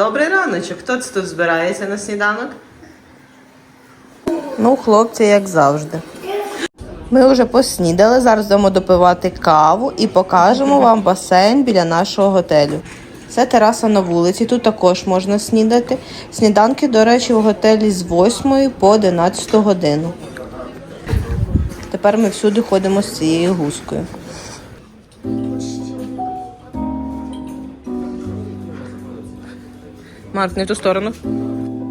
Добрий раночок. Хто це тут збирається на сніданок? Ну, хлопці, як завжди. Ми вже поснідали, зараз будемо допивати каву і покажемо вам басейн біля нашого готелю. Це тераса на вулиці, тут також можна снідати. Сніданки, до речі, в готелі з 8 по 11 годину. Тепер ми всюди ходимо з цією гускою. Марк, не в ту сторону.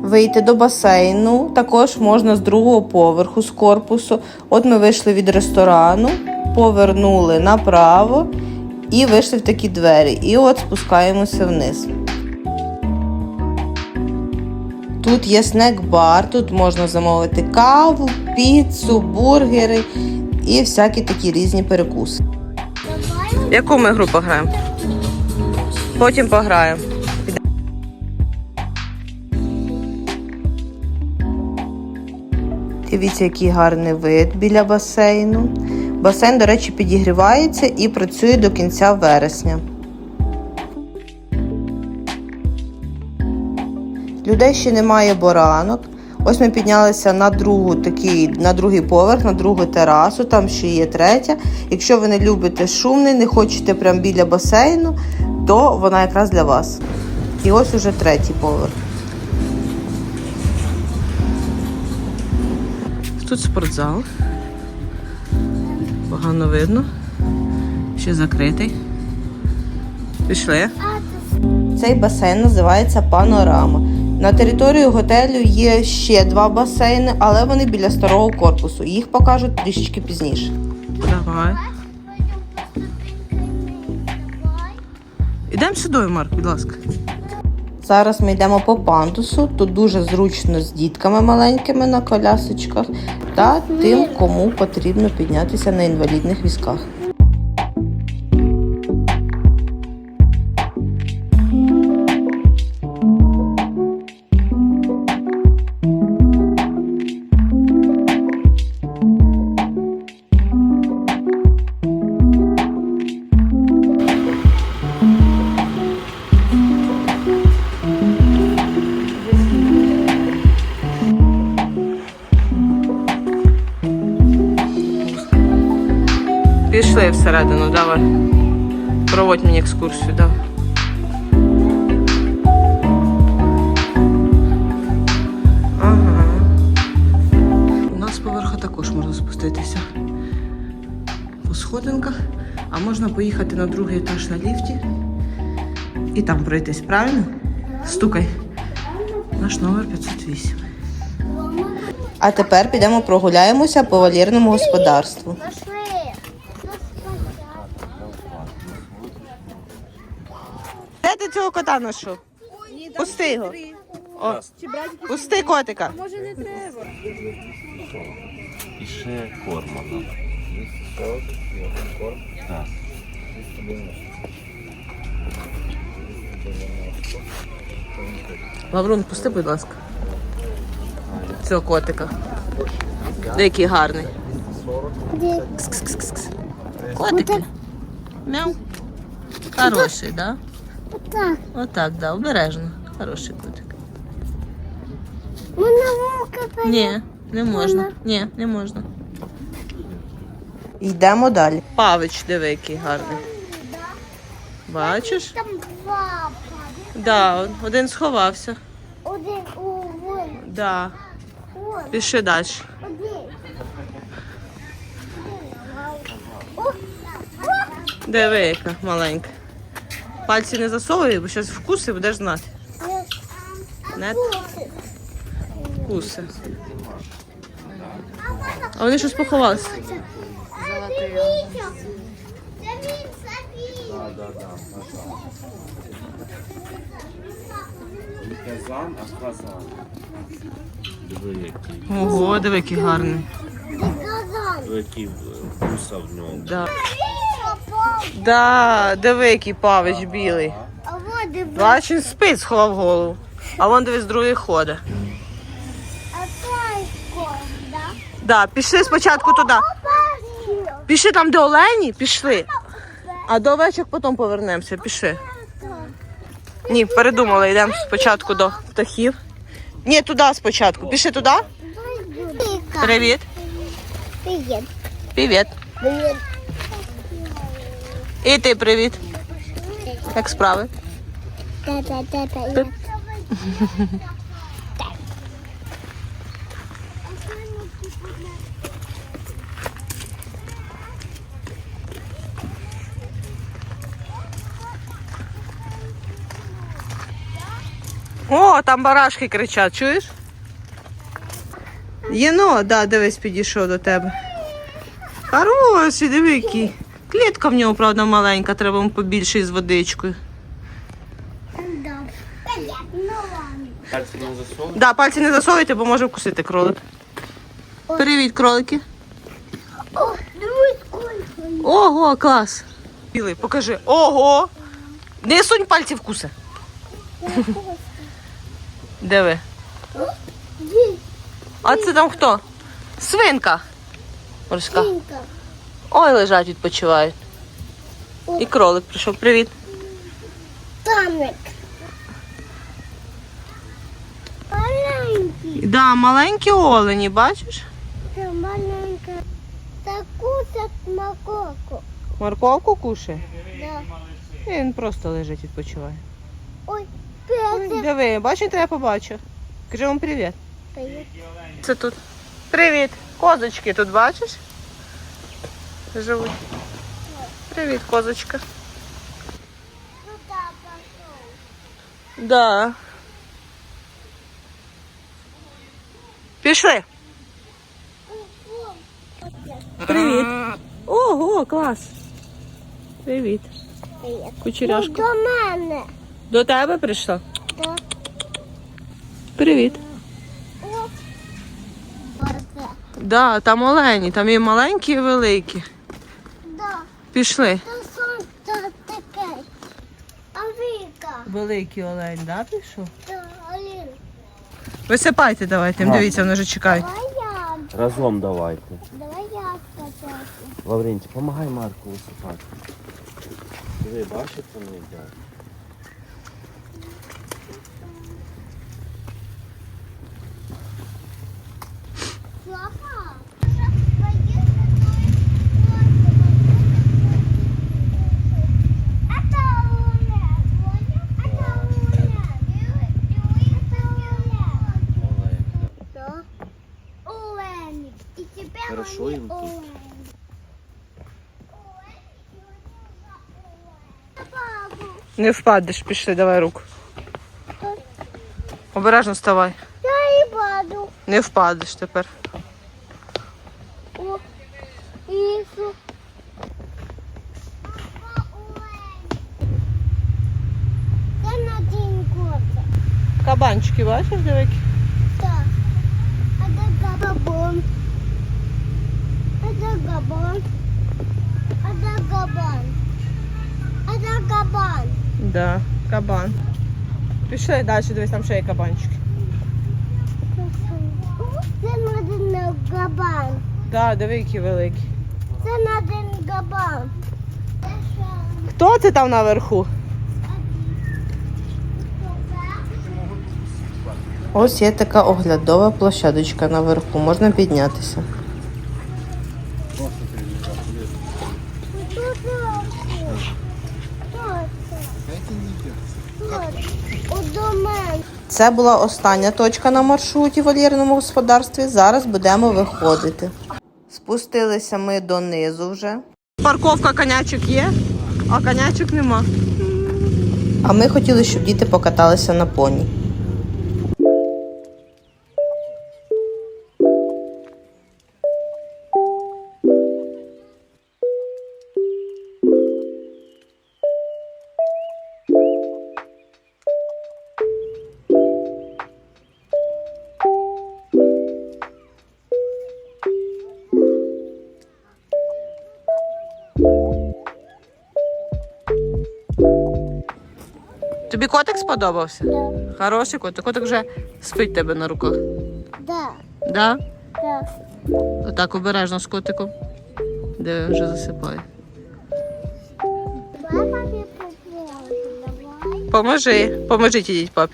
Вийти до басейну також можна з другого поверху, з корпусу. От ми вийшли від ресторану, повернули направо і вийшли в такі двері. І от спускаємося вниз. Тут є снек-бар, тут можна замовити каву, піцу, бургери і всякі такі різні перекуси. Яку ми гру пограємо? Потім пограємо. Дивіться, який гарний вид біля басейну. Басейн, до речі, підігрівається і працює до кінця вересня. Людей ще немає боранок. Ось ми піднялися на другу такий, на другий поверх, на другу терасу, там ще є третя. Якщо ви не любите шумний, не хочете прямо біля басейну, то вона якраз для вас. І ось уже третій поверх. Тут спортзал. Погано видно. Ще закритий. Пішли. Цей басейн називається Панорама. На території готелю є ще два басейни, але вони біля старого корпусу. Їх покажуть трішечки пізніше. Давай. Ідемо сюди, Марк, будь ласка. Зараз ми йдемо по пандусу. Тут дуже зручно з дітками маленькими на колясочках та тим, кому потрібно піднятися на інвалідних візках. Пішли всередину, давай. Проводь мені екскурсію, давай. Ага. У нас поверха також можна спуститися по сходинках, а можна поїхати на другий етаж на ліфті і там пройтись, правильно? Стукай. Наш номер 508. А тепер підемо прогуляємося по вольєрному господарству. Пошли. Де цього? Пусти його. О, пусти котика. І ще корма нам. Так. Лаврун, пусти, будь ласка. Цього котика. Який гарний. Котики. Мяу. Хороший, да? Так. Отак, да, обережно. Хороший котик. Вона вовка Ні, не можна. Ні, не можна. Йдемо далі. Павич, диви, який гарний. Бачиш? Там два. Да, один сховався. Один у вон. Да. Піши далі. Один. Диви, яка маленька. Пальці не засовуй, бо зараз вкуси будеш знати. Не вкуси. А вони щось поховалися. Казан, а казан. Ого, диви, який гарний. Диви, який е, в ньому. Да. Да, диви, який павич білий. А вот диви. Бач, він спить, сховав голову. А вон дивись, другий ходить. А той да? Да, пішли спочатку туди. Бачив. Пішли там, де олені, пішли. А до овечок потім повернемося, пішли. Ні, передумала, йдемо спочатку до птахів. Ні, туди спочатку. Пішли туди. Вика. Привіт. Привет. Привіт. І ти привіт. Як справи? О, там барашки кричать, чуєш? Єно, да, дивись, підійшов до тебе. Хороший, диви. Клітка в нього, правда, маленька, треба йому побільше із водичкою. Пальці не засовуй. Да, пальці не засовуйте, бо може вкусити кролик. Привіт, кролики. О, дивись, сколько. Ого, клас. Білий, покажи. Ого. Не сунь пальці вкуси. Де ви? А це там хто? Свинка. Морська. Свинка. Ой, лежать, відпочивають. І кролик прийшов. Привіт. Тамик. Маленький. Да, маленькі олені, бачиш? Це маленька. Таку як макоку. Морковку кушає. Да. Він просто лежить, відпочиває. Ой, песик. Диви, бачите, я побачив. Кажи вам привіт. Привет. Це тут. Привіт. Козочки тут бачиш? Живуть. Привіт, козочка. Да. Пішли. Привіт. Ого, клас. Привіт. Привет. Кучеряшка. До мене. До тебе прийшла? Да. Привіт. Да, там олені, там і маленькі, і великі. Пішли. Це сонце таке. А Віка. Великий олень, да, пішов? Алін. Висипайте давайте, Ага. дивіться, вони вже чекають. Давай я. Разом давайте. Давай я спочатку. Лаврентій, помагай Марку висипати. Диви, бачиш, вони йдуть. Папа. Не впадеш, пішли, давай руку. Обережно вставай. Я и паду. Не впадеш тепер. О, Ісу. Папа, олень. Це на день кота. Кабанчики, бачиш, дивики? Так. А де габон? А де габон? А де габон? А де габон? Да, кабан. Пішли далі, дивись, там ще є кабанчики. Це на день габон. Да, диви, які великі. Це на день габон. Хто це там наверху? Ось є така оглядова площадочка наверху, можна піднятися. Що це? Що це? Що це? У домен. Це була остання точка на маршруті в вольєрному господарстві. Зараз будемо виходити. Спустилися ми донизу вже. Парковка конячок є, а конячок нема. А ми хотіли, щоб діти покаталися на поні. Сподобався? Да. Хороший котик. Котик вже спить тебе на руках. Да. Да? Да. Отак обережно з котиком. Де він вже засипає. Попробуй. Поможи. Поможіть ідіть, папі.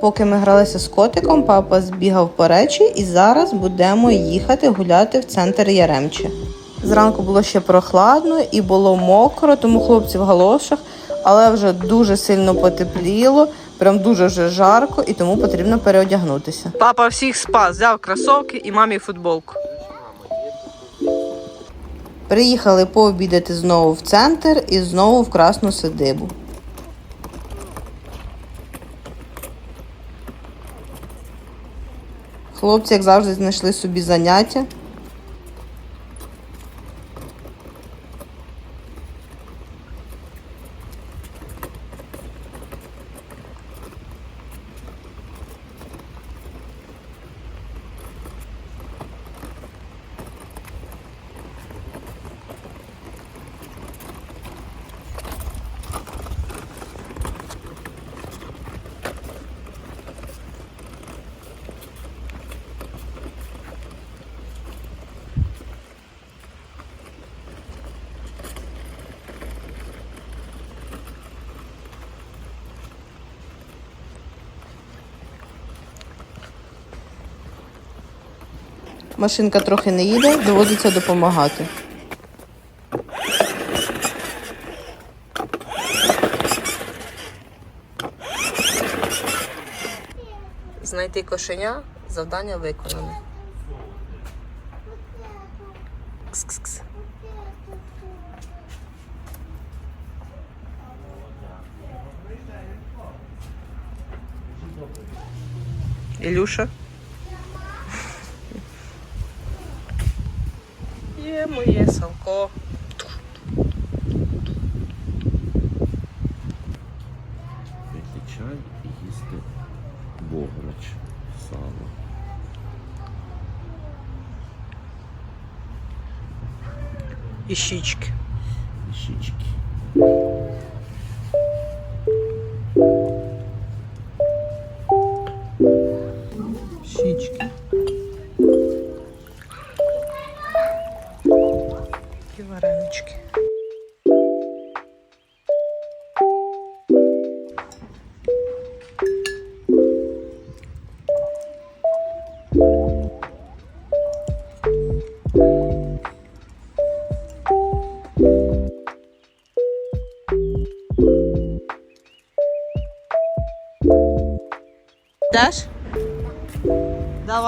Поки ми гралися з котиком, папа збігав по речі і зараз будемо їхати гуляти в центр Яремче. Зранку було ще прохладно і було мокро, тому хлопці в галошах, але вже дуже сильно потепліло, прям дуже вже жарко, і тому потрібно переодягнутися. Папа всіх спас, взяв кросовки і мамі футболку. Приїхали пообідати знову в центр і знову в красну садибу. Хлопці, як завжди, знайшли собі заняття. Машинка трохи не їде, доводиться допомагати. Знайти кошеня, завдання виконане. Ілюша. Є моє салко. Пити чай і їсти бограч, сало. І щічки. І щічки. Щічки.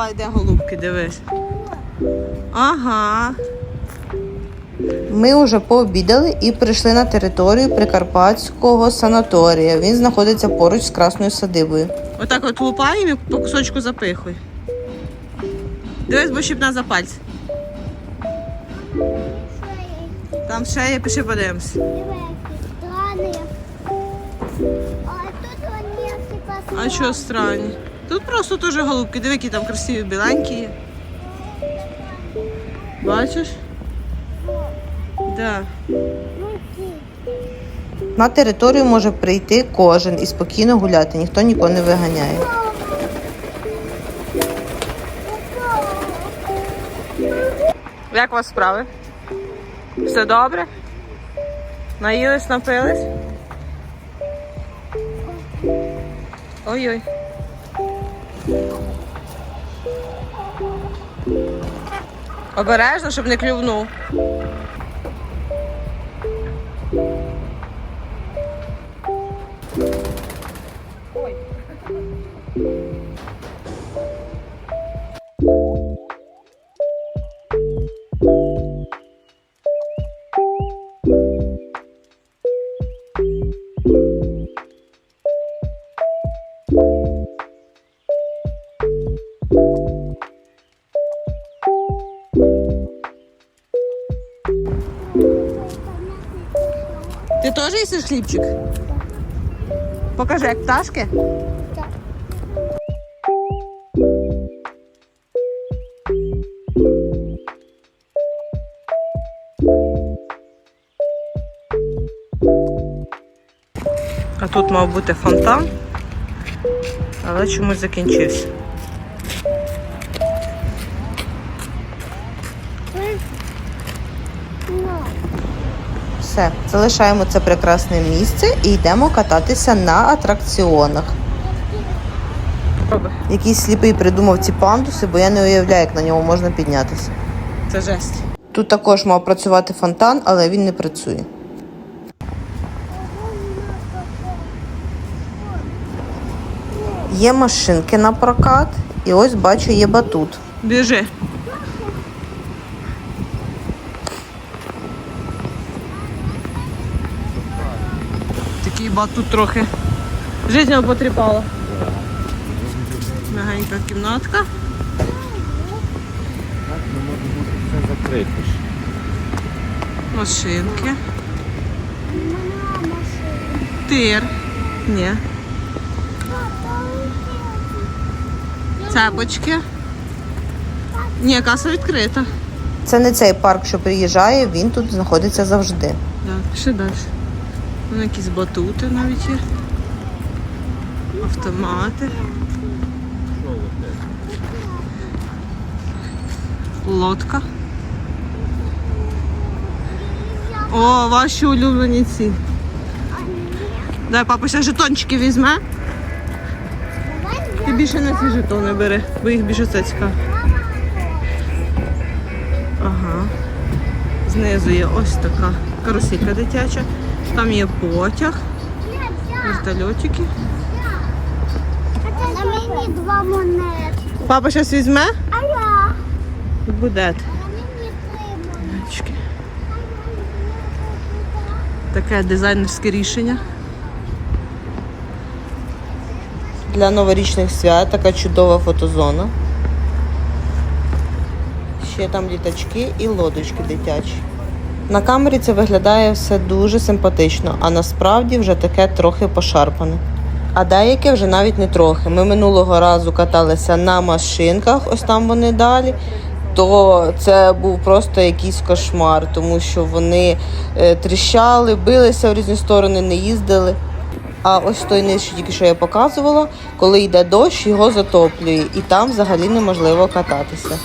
Давай, де голубки, дивись. Ага. Ми вже пообідали і прийшли на територію Прикарпатського санаторія. Він знаходиться поруч з красною садибою. Отак от лупаємо і по кусочку запихуй. Дивись, бо щіпна за пальці. Там ще є, піши подивимось. Типа, А що странні? Тут просто теж голубки. Диви, які там красиві біленькі є. Бачиш? Да. На територію може прийти кожен і спокійно гуляти, ніхто нікого не виганяє. Як у вас справи? Все добре? Наїлись, напились? Ой-ой. Обережно, щоб не клювнув. Теж їсиш хлібчик? Покажи, як пташки. А тут мав бути фонтан, але чомусь закінчився. Все. Залишаємо це прекрасне місце і йдемо кататися на атракціонах. Якийсь сліпий придумав ці пандуси, бо я не уявляю, як на ньому можна піднятися. Це жесть. Тут також мав працювати фонтан, але він не працює. Є машинки на прокат, і ось бачу, є батут. Біжи. Такий батут трохи. Його потріпала. Мягенька кімнатка. Так, Машинки. Тир. Ні. Цепочки. Ні, каса відкрита. Це не цей парк, що приїжджає, він тут знаходиться завжди. Да, пішли далі. Вон якісь батути навіть є. Автомати. Лодка. О, ваші улюблені ці. Дай папа ще жетончики візьме. Ти більше на ці жетони бери, бо їх більше це цікаво. Ага. Знизу є ось така каруселька дитяча. Там є потяг, вертольотики. На мені два монети. Папа щось візьме? А я? Буде. Таке дизайнерське рішення. Для новорічних свят така чудова фотозона. Ще там літачки і лодочки дитячі. На камері це виглядає все дуже симпатично, а насправді вже таке трохи пошарпане. А деяке вже навіть не трохи. Ми минулого разу каталися на машинках, ось там вони далі. То це був просто якийсь кошмар, тому що вони е, тріщали, билися в різні сторони, не їздили. А ось той низ, тільки що я показувала, коли йде дощ, його затоплює, і там взагалі неможливо кататися.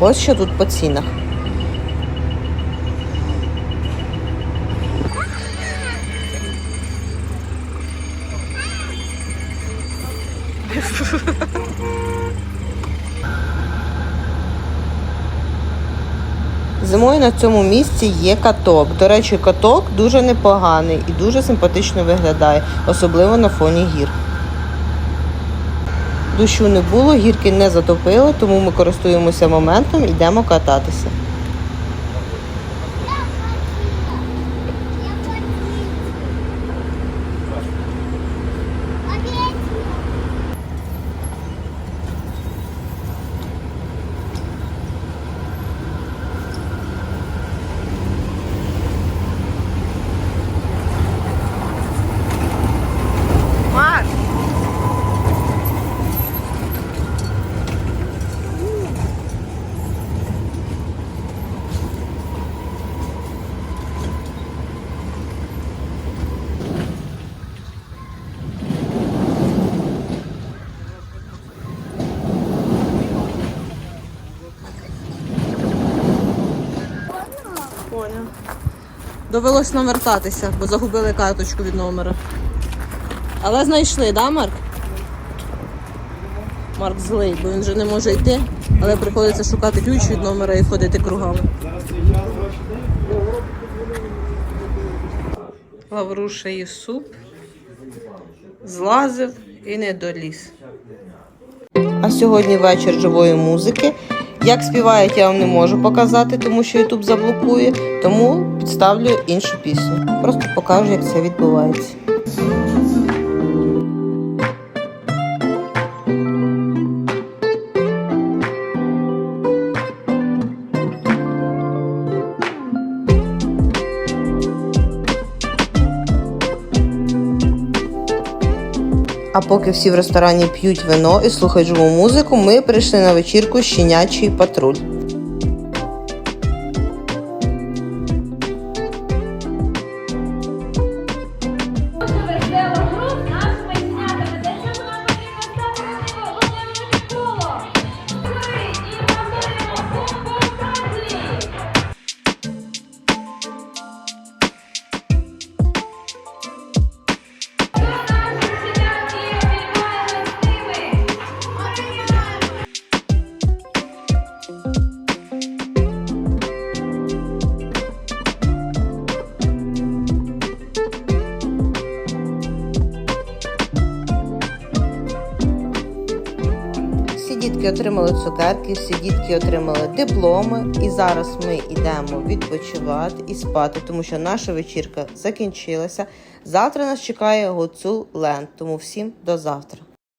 Ось що тут по цінах. Зимою на цьому місці є каток. До речі, каток дуже непоганий і дуже симпатично виглядає, особливо на фоні гір. Дощу не було, гірки не затопили, тому ми користуємося моментом і йдемо кататися. Довелось нам вертатися, бо загубили карточку від номера. Але знайшли, да, Марк? Марк злий, бо він вже не може йти, але приходиться шукати ключ від номера і ходити кругами. Лаврушеї суп, злазив і не доліз. А сьогодні вечір живої музики. Як співають, я вам не можу показати, тому що YouTube заблокує, тому підставлю іншу пісню. Просто покажу, як це відбувається. А поки всі в ресторані п'ють вино і слухають живу музику, ми прийшли на вечірку Щенячий патруль. Отримали цукерки, всі дітки отримали дипломи. І зараз ми йдемо відпочивати і спати, тому що наша вечірка закінчилася. Завтра нас чекає Гуцул Ленд. Тому всім до завтра.